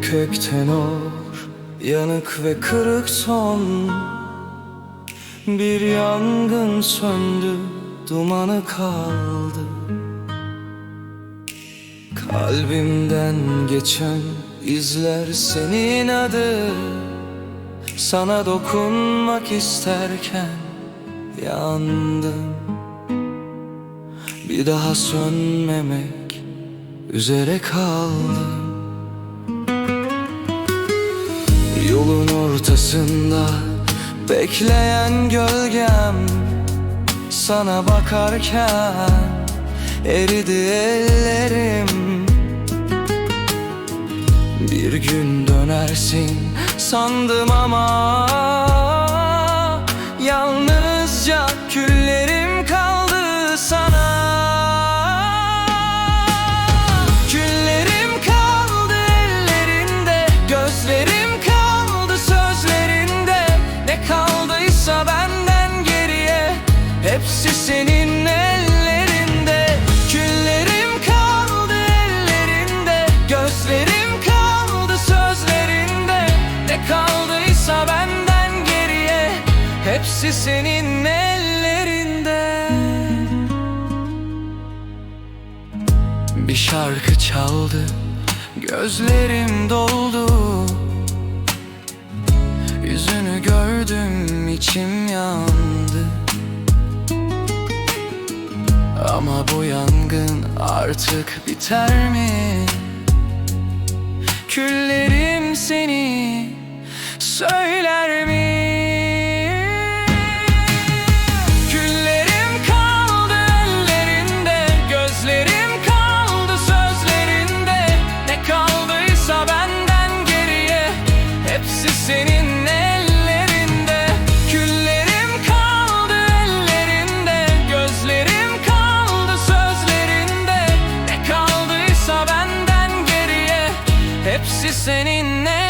kök tenor Yanık ve kırık son. Bir yangın söndü Dumanı kaldı. Kalbimden geçen izler senin adı. Sana dokunmak isterken yandım. Bir daha sönmemek üzere kaldım Yolun ortasında bekleyen gölgem Sana bakarken eridi ellerim. Bir gün dönersin sandım ama Hepsi senin ellerinde Bir şarkı çaldı Gözlerim doldu. Yüzünü gördüm içim yandı. Ama bu yangın artık biter mi? Küllerim seni Söyle listening now.